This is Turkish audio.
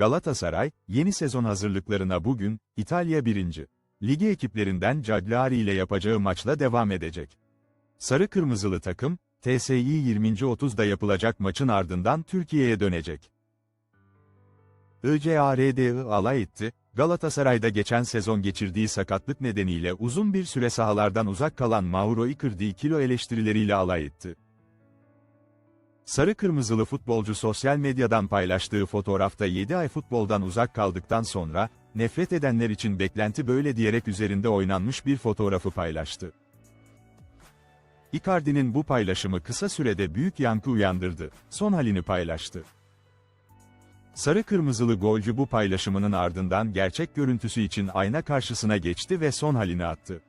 Galatasaray, yeni sezon hazırlıklarına bugün, İtalya 1. Ligi ekiplerinden Cagliari ile yapacağı maçla devam edecek. Sarı Kırmızılı takım, TSİ 20.30'da yapılacak maçın ardından Türkiye'ye dönecek. ICARDI alay etti, Galatasaray'da geçen sezon geçirdiği sakatlık nedeniyle uzun bir süre sahalardan uzak kalan Mauro Icardi kilo eleştirileriyle alay etti. Sarı kırmızılı futbolcu sosyal medyadan paylaştığı fotoğrafta 7 ay futboldan uzak kaldıktan sonra, nefret edenler için beklenti böyle diyerek üzerinde oynanmış bir fotoğrafı paylaştı. Icardi'nin bu paylaşımı kısa sürede büyük yankı uyandırdı, son halini paylaştı. Sarı kırmızılı golcü bu paylaşımının ardından gerçek görüntüsü için ayna karşısına geçti ve son halini attı.